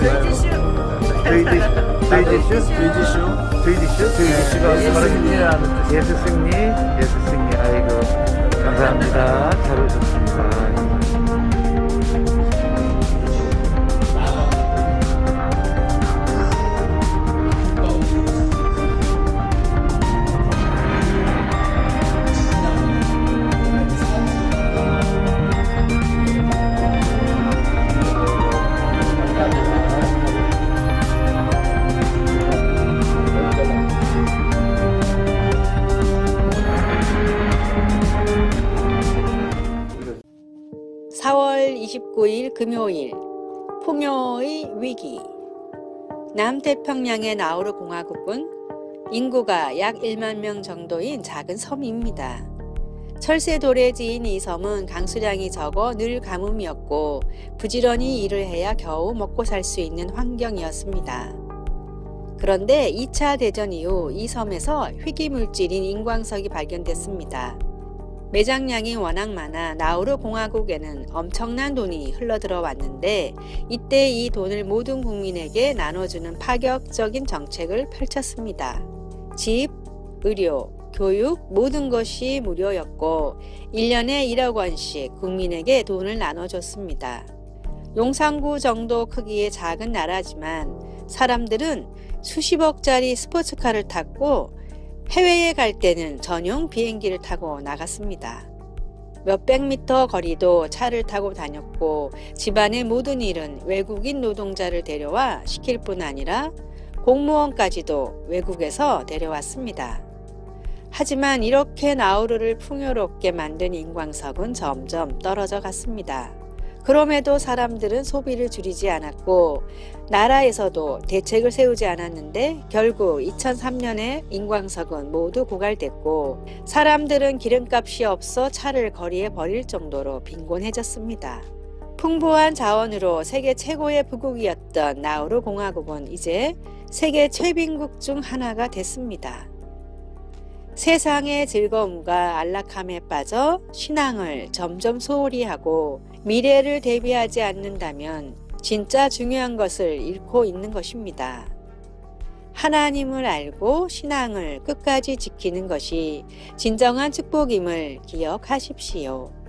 돼지슈. 돼지 돼지슈 돼지슈 돼지슈가. 예수 승리 예수 승리 아이고 감사합니다. 잘 오셨습니다. 사월 29일 금요일 풍요의 위기 남태평양의 나우루 공화국은 인구가 약 1만 명 정도인 작은 섬입니다. 철새 도래지인 이 섬은 강수량이 적어 늘 가뭄이었고 부지런히 일을 해야 겨우 먹고 살 수 있는 환경이었습니다. 그런데 2차 대전 이후 이 섬에서 희귀 물질인 인광석이 발견됐습니다. 매장량이 워낙 많아 나우루 공화국에는 엄청난 돈이 흘러들어왔는데 이때 이 돈을 모든 국민에게 나눠주는 파격적인 정책을 펼쳤습니다. 집, 의료, 교육 모든 것이 무료였고 1년에 1억 원씩 국민에게 돈을 나눠줬습니다. 용산구 정도 크기의 작은 나라지만 사람들은 수십억짜리 스포츠카를 탔고 해외에 갈 때는 전용 비행기를 타고 나갔습니다. 몇백 미터 거리도 차를 타고 다녔고 집안의 모든 일은 외국인 노동자를 데려와 시킬 뿐 아니라 공무원까지도 외국에서 데려왔습니다. 하지만 이렇게 나우루를 풍요롭게 만든 인광석은 점점 떨어져 갔습니다. 그럼에도 사람들은 소비를 줄이지 않았고 나라에서도 대책을 세우지 않았는데 결국 2003년에 인광석은 모두 고갈됐고 사람들은 기름값이 없어 차를 거리에 버릴 정도로 빈곤해졌습니다. 풍부한 자원으로 세계 최고의 부국이었던 나우루 공화국은 이제 세계 최빈국 중 하나가 됐습니다. 세상의 즐거움과 안락함에 빠져 신앙을 점점 소홀히 하고 미래를 대비하지 않는다면 진짜 중요한 것을 잃고 있는 것입니다. 하나님을 알고 신앙을 끝까지 지키는 것이 진정한 축복임을 기억하십시오.